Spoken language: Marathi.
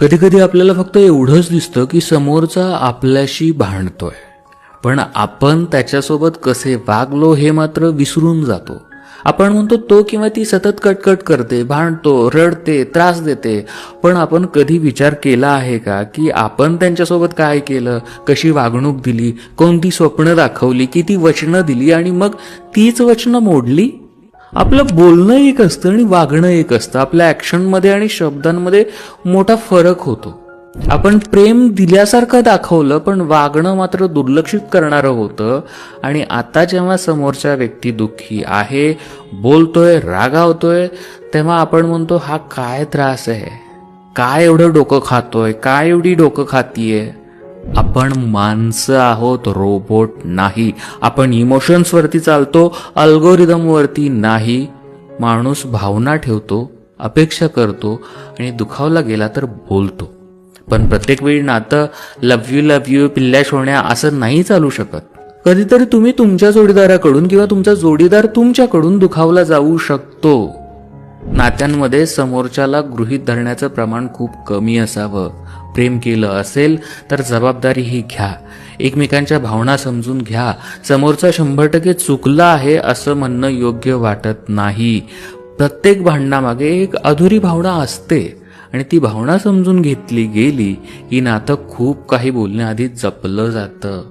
कधी कधी आपल्याला फक्त एवढंच दिसतं की समोरचा आपल्याशी भांडतोय. पण आपण त्याच्यासोबत कसे वागलो हे मात्र विसरून जातो. आपण म्हणतो तो किंवा ती सतत कटकट करते भांडतो रडते त्रास देते. पण आपण कधी विचार केला आहे का की आपण त्यांच्यासोबत काय केलं कशी वागणूक दिली कोणती स्वप्न दाखवली किती वचनं दिली आणि मग तीच वचनं मोडली? आपलं बोलणं एक असतं आणि वागणं एक असतं. आपल्या ॲक्शनमध्ये आणि शब्दांमध्ये मोठा फरक होतो. आपण प्रेम दिल्यासारखं दाखवलं पण वागणं मात्र दुर्लक्षित करणारं होतं. आणि आता जेव्हा समोरच्या व्यक्ती दुःखी आहे बोलतोय रागावतोय तेव्हा आपण म्हणतो हा काय त्रास आहे? काय एवढं डोकं खातोय? काय एवढी डोकं खातीये? आपण माणसं आहोत रोबोट नाही. आपण इमोशन्सवरती चालतो अल्गोरिदमवरती नाही. माणूस भावना ठेवतो अपेक्षा करतो आणि दुखावला गेला तर बोलतो. पण प्रत्येक वेळी नातं लव यू लव यू पिल्ल्या होण्या असं नाही चालू शकत. कधीतरी तुम्ही तुमच्या जोडीदाराकडून किंवा तुमचा जोडीदार तुमच्याकडून दुखावला जाऊ शकतो. नात्यांमध्ये समोरच्याला गृहीत धरण्याचं प्रमाण खूप कमी असावं. प्रेम केलं असेल तर जबाबदारी ही घ्या. एकमेकांच्या भावना समजून घ्या. समोरचा शंभर टक्के चुकला आहे असं म्हणणं योग्य वाटत नाही. प्रत्येक भांडणामागे एक अधुरी भावना असते आणि ती भावना समजून घेतली गेली की नातं खूप काही बोलण्याआधी जपलं जातं.